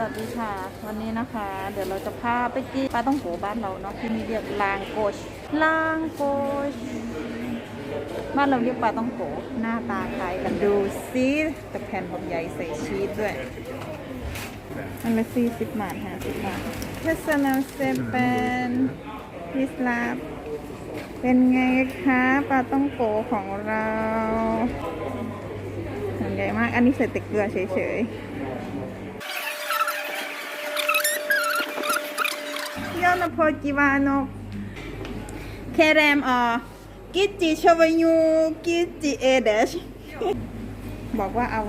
สวัสดีค่ะ วันนี้นะคะ เดี๋ยวเราจะพาไปกินปลาต้องโกบ้านเราเนาะที่นี่เรียกลางโกชลางโกชบ้านเราเรียกปลาต้องโกหน้าตาคล้ายกันดูซิแต่แผ่นผมใหญ่ใส่ชีสด้วยอันละสี่สิบบาทห้าสิบบาทเทศนาเซเปนพิสลาบเป็นไงคะปลาต้องโกของเราใหญ่มากอันนี้ใส่แต่เกลือเฉยๆ นพอจิวานกเคเรมอกิจิชวยูกิจิเอเดชบอกว่าเอา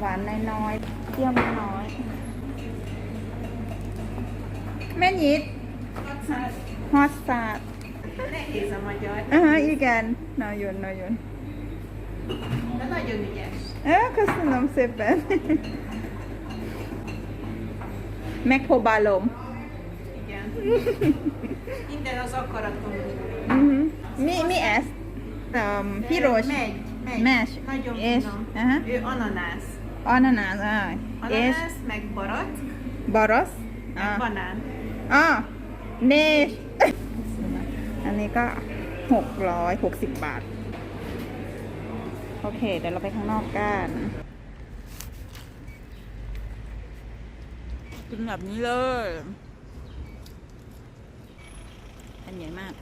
หวานน้อยๆเปรี้ยวน้อยแม่นิดฮอตซาดอ่าฮะอีกันนอยนนอยน Ben ayın ye. Evet kasınım sefer. Mekpo พบาลม Minden az akaraton múlik. Mhm. Mi, mi ez? Um, piros. Megy, megy. Mes. Nagyon És, finom. aha. Ő ananász. Ananász, ah. És Ananász, meg barat, barasz. meg Ah. banán. อ่าเนชอันนี้ก็หกร้อยหกสิบบาท โอเค เดี๋ยวเราไปข้างนอกกันกินแบบนี้เลย อันใหญ่มาก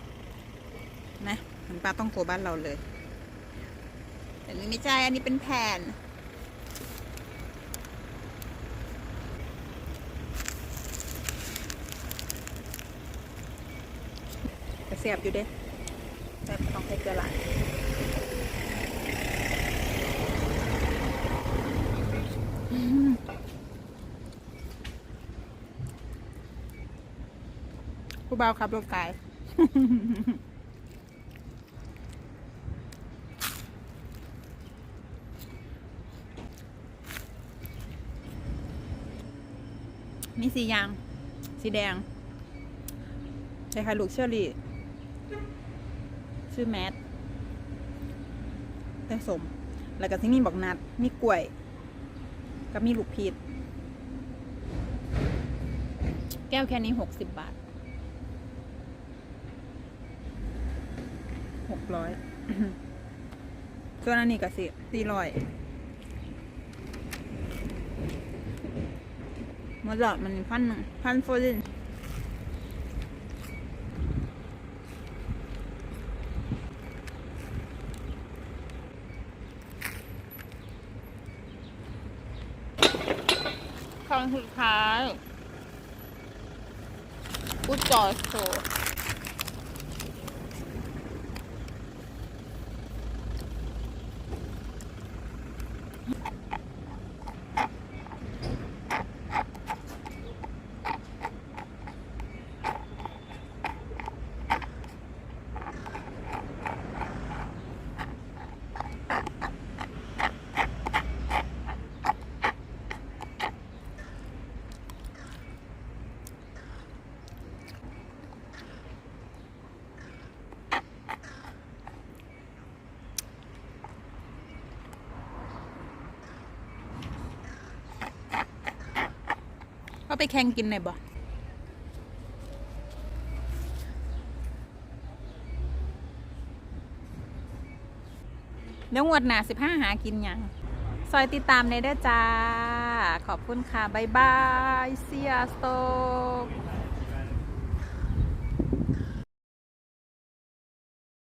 นะเหมือนปลาต้องโกบ้านเราเลยแต่นี่ไม่ใช่ อันนี้เป็นแผ่นแต่เสียบอยู่เด้แบบของไทยเกลือหลายผู้บ่าวขับรถไกล มีสียาง สีแดงคล้ายๆลูกเชอรี่ ชื่อแมทแต่สม แล้วก็ที่นี่บอกนัด มีกล้วย กับมีลูกพีชแก้วแค่นี้หกสิบบาท หก ร้อยส่วนอันนี้ก็สิสี่ร้อยมาหลอดมันพันหนึ่งพันโฟลินครั้งสุดท้ายอุจจอโซ ก็ไปแข่งกินหน่ยบ่เดี๋ยวงวดหนาสิบห้าหากินยังซอยติดตามในเด้อจ้า ขอบคุณค่ะ บ๊ายบาย เซียสโตก